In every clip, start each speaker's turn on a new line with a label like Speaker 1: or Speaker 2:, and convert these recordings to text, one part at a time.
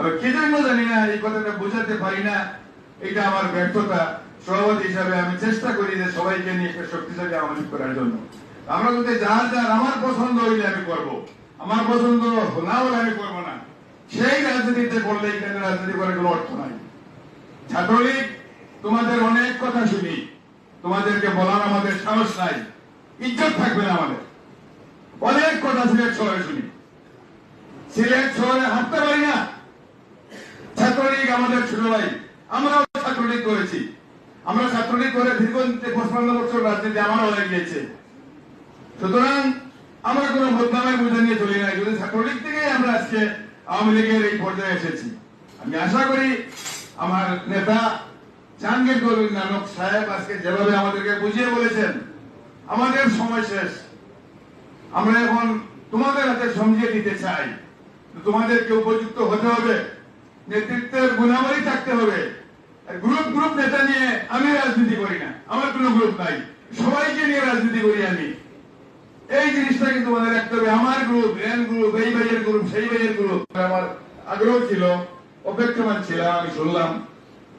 Speaker 1: আমি কি জন্য জানি না, এই কথাটা বোঝাতে পারি না। এটা আমার ব্যর্থতা। সভাপতি হিসাবে আমি চেষ্টা করি যে সবাইকে নিয়ে একটা শক্তিশালী লীগ করার জন্য। আমরা যদি যার যার আমার পছন্দ হইলে আমি করব। আমার পছন্দ না হলে আমি করব না। সেই রাজনীতিতে করলে এখানে রাজনীতি করার কোনো অর্থ নাই। ছাত্রলীগ, তোমাদের অনেক কথা শুনি। তোমাদেরকে বলার আমাদের সাহস নাই। ইজ্জত থাকবে না আমাদের। অনেক কথা সিলেট শহরে শুনি। সিলেট শহরে হাঁটতে পারি না। ছাত্রলীগ করেছি। আমরা ছাত্রলীগ করে দীর্ঘ পঁচপান্ন বছর রাজনীতি আমারও হয়ে গিয়েছে। সুতরাং আমরা কোনো বদনামের বুঝে নিয়ে চলি নাই যদি ছাত্রলীগ থেকেই আমরা আজকে আওয়ামী লীগের এই পর্যায়ে এসেছি। আমি আশা করি আমার নেতা জাহাঙ্গীর কবির নানক সাহেব আজকে যেভাবে আমাদেরকে বুঝিয়ে বলেছেন, আমাদের সময় শেষ। আমরা এখন তোমাদের হাতে সমঝিয়ে দিতে চাই। তোমাদেরকে উপযুক্ত হতে হবে। নেতৃত্বের গুণাবলী থাকতে হবে। গ্রুপ গ্রুপ নেতা নিয়ে আমি রাজনীতি করি না। আমার কোনো গ্রুপ নাই। সবাইকে নিয়ে রাজনীতি করি আমি। এই জিনিসটা কিন্তু তোমাদের রাখতে হবে। আমার গ্রুপ এন গ্রুপ এই ভাইয়ের গ্রুপ সেই ভাইয়ের গ্রুপ আমার আগ্রহ ছিল, অপেক্ষমান ছিলাম, আমি শুনলাম।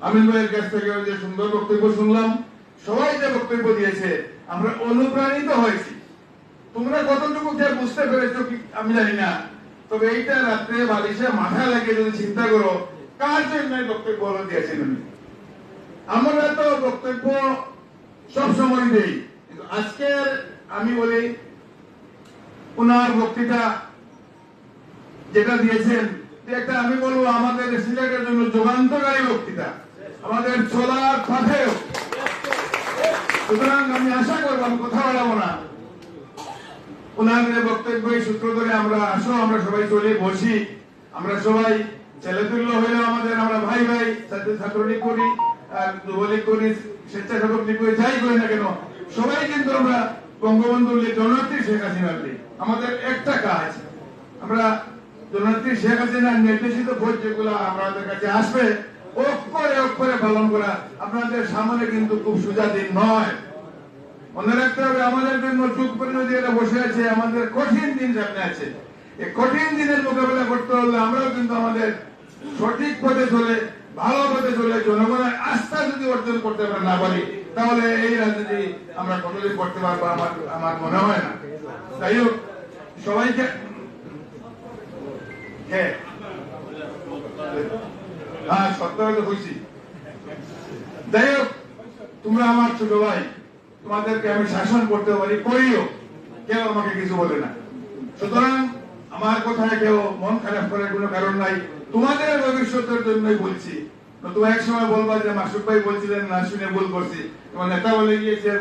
Speaker 1: আমিন ভাইয়ের কাছ থেকে যে সুন্দর বক্তব্য শুনলাম। সবাই যে বক্তব্য দিয়েছে, আমরা অনুপ্রাণিত হয়েছি। তোমরা কতটুকু যে বুঝতে পেরেছ আমি জানি না। তবে এইটা রাত্রে বালিশে মাথা লাগিয়ে যদি চিন্তা করো, কার জন্য বক্তব্য দিয়েছেন উনি আমরা তো বক্তব্য সব সময় দেই, কিন্তু আজকের আমি বলি ওনার বক্তৃতা যেটা দিয়েছেন একটা আমি বলব, আমাদের সিলেটের জন্য যুগান্তকারী বক্তৃতা, আমাদের চলার পথেও। সুতরাং আমি আশা করব আমি কথা বাড়াবো না। ওনার বক্তব্য সূত্র ধরে আমরা আসো, আমরা সবাই চলে বসি। আমরা সবাই ছেলে তুল্য হইলেও আমাদের আমরা ভাই ভাই ছাত্র করি করি, স্বেচ্ছাসেবক করি যাই করি না কেন, সবাই কিন্তু আমরা বঙ্গবন্ধুর শেখ হাসিনার আমাদের একটা কাজ, আমরা জননেত্রী শেখ হাসিনার নির্দেশিত ভোট যেগুলো আমাদের কাছে আসবে, অক্ষরে অক্ষরে পালন করা আপনাদের সামনে কিন্তু খুব সোজা দিন নয়। মনে রাখতে হবে আমাদের জন্য করে যদি এটা বসে আছে, আমাদের কঠিন দিন সামনে আছে। এই কঠিন দিনের মোকাবেলা করতে হলে আমরাও কিন্তু আমাদের সঠিক পথে চলে, ভালো পথে চলে, জনগণের আস্থা যদি অর্জন করতে আমরা না পারি, তাহলে এই রাজনীতি আমরা কোনোদিন করতে পারব, আমার আমার মনে হয় না। যাই হোক, সবাইকে হ্যাঁ। হ্যাঁ সত্য হয়তো হয়েছি যাই হোক, তোমরা আমার ছোট ভাই। তোমাদেরকে আমি শাসন করতে পারি, করিও। কেউ আমাকে কিছু বলে না। সুতরাং আমার কথায় কেউ মন খারাপ করার কোনো কারণ নাই। তোমাদের ভবিষ্যতের জন্যই বলছি। এক সময় বলবা যে মাসুক ভাই বলছিলেন, না শুনে ভুল করছি। তোমার নেতা বলে গিয়েছেন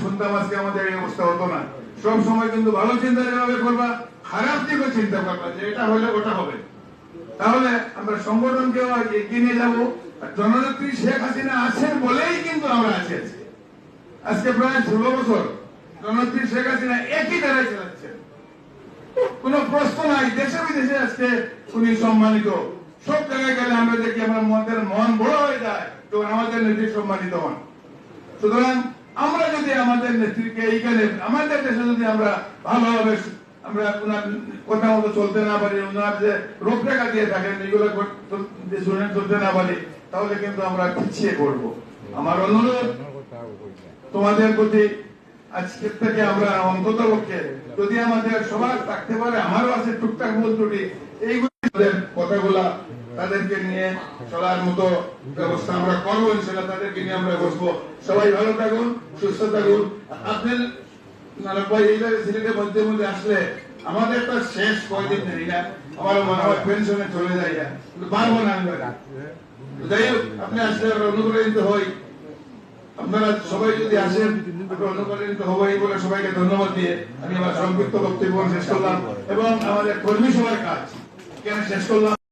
Speaker 1: শুনতাম আজকে আমাদের এই অবস্থা হতো না। সব সময় কিন্তু ভালো চিন্তা যেভাবে করবা, খারাপ দিকেও চিন্তা করবা যে, এটা হলে ওটা হবে। তাহলে আমরা সংগঠনকেও এগিয়ে নিয়ে যাব। জননেত্রী শেখ হাসিনা আছেন বলেই কিন্তু আমরা আছি আজকে। আজকে প্রায় ষোলো বছর জননেত্রী শেখ হাসিনা একই দ্বারাই চালাচ্ছেন কোন প্রশ্ন নাই, দেশে বিদেশে আজকে উনি সম্মানিত। সব জায়গায় গেলে আমরা দেখি আমরা মনের মন বড় হয়ে যায় তখন আমাদের নেত্রী সম্মানিত হন। সুতরাং আমরা যদি আমাদের নেত্রীকে এইখানে, আমাদের দেশে যদি আমরা ভালোভাবে আমরা ওনার কথা মতো চলতে না পারি ওনার যে রূপরেখা দিয়ে থাকেন, এগুলো শুনে চলতে না পারি, তাহলে কিন্তু আমরা পিছিয়ে পড়ব। আমার অনুরোধ তোমাদের প্রতি আজকের থেকে আমরা অন্তত পক্ষে যদি আমাদের সবার থাকতে পারে, আমারও আছে টুকটাক ভুল ত্রুটি, এইগুলো কথাগুলা তাদেরকে নিয়ে চলার মতো ব্যবস্থা আমরা করব ইনশাল্লাহ তাদেরকে নিয়ে আমরা বসবো। সবাই ভালো থাকুন, সুস্থ থাকুন। আপনার নানক ভাই এইভাবে সিলেটের মধ্যে মধ্যে আসলে আমাদের তো শেষ কয়দিন নেই না। আমার মনে হয় পেনশনে চলে যায় না। পারব না আমি যাই হোক, আপনি আসলে অনুপ্রাণিত হই। আপনারা সবাই যদি আসেন একটু অনুপ্রাণিত হব বলে সবাইকে ধন্যবাদ দিয়ে আমি আমার সংক্ষিপ্ত বক্তব্য শেষ করলাম। এবং আমাদের কর্মী সভার কাজ। এখানে শেষ করলাম।